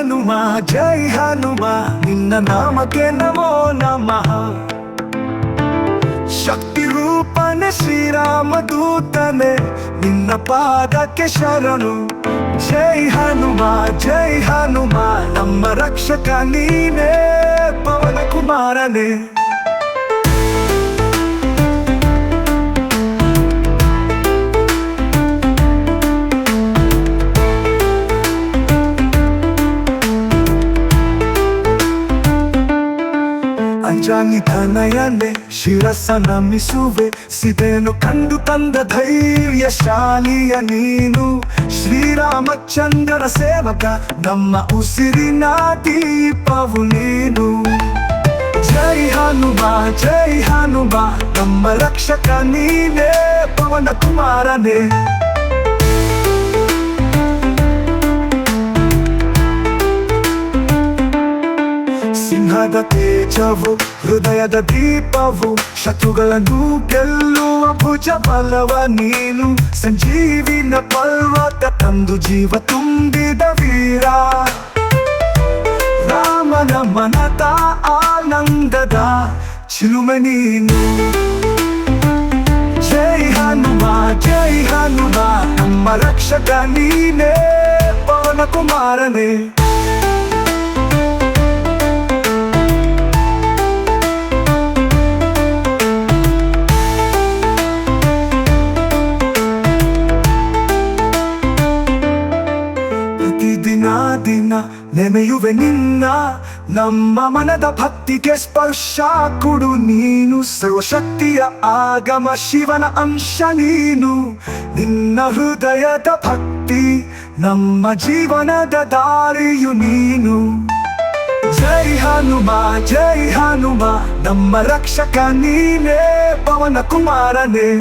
ಹನುಮ, ಜೈ ಹನುಮ, ನಿನ್ನ ನಾಮಕ್ಕೆ ನಮೋ ನಮಃ. ಶಕ್ತಿ ರೂಪನೆ ಶ್ರೀರಾಮ ದೂತನೆ, ನಿನ್ನ ಪಾದಕ್ಕೆ ಶರಣು. ಜೈ ಹನುಮ ಜೈ ಹನುಮ, ನಮ್ಮ ರಕ್ಷಕ ನೀನೇ ಪವನ ಕುಮಾರನೇ ಅಂಜಾನಿ ತನಯನೆ ಶಿರಸ ನಮಿಸುವೆ ಸಿದೆನು ಕಂಡು ತಂದ ಧೈರ್ಯಶಾಲಿಯ ನೀನು. ಶ್ರೀರಾಮಚಂದ್ರರ ಸೇವಕ, ನಮ್ಮ ಉಸಿರಿನ ದೀಪವು ನೀನು. ಜೈ ಹನುಮಾ ಜೈ ಹನುಮಾ, ನಮ್ಮ ರಕ್ಷಕ ನೀನೇ, ಪವನ ಕುಮಾರನೇ. ಸಿಂಹದ ತೇಜವು ಹೃದಯದ ದೀಪವು ಶತ್ರುಗಳನ್ನು ಗೆಲ್ಲುವ ಭುಜ ಬಲವ ನೀನು ಸಂಜೀವಿನ ಪರ್ವತ ತಂದು ಜೀವ ತುಂಬಿದ ವೀರ ರಾಮನ ಮನದ ಆನಂದದ ಚಿಲುಮೆ ನೀನು ಜೈ ಹನುಮ ಜೈ ಹನುಮ ನಮ್ಮ ರಕ್ಷಕ ನೀನೇ ಪವನ ಕುಮಾರನೇ ದಿನ ನೆನೆಯುವೆ ನಿನ್ನ. ನಮ್ಮ ಮನದ ಭಕ್ತಿಗೆ ಸ್ಪರ್ಶ ಕೊಡು ನೀನು. ಸರ್ವಶಕ್ತಿಯ ಆಗಮ ಶಿವನ ಅಂಶ ನೀನು. ನಿನ್ನ ಹೃದಯದ ಭಕ್ತಿ ನಮ್ಮ ಜೀವನದ ದಾರಿಯು ನೀನು. ಜೈ ಹನುಮ ಜೈ ಹನುಮ, ನಮ್ಮ ರಕ್ಷಕ ನೀನೇ, ಪವನ ಕುಮಾರನೇ.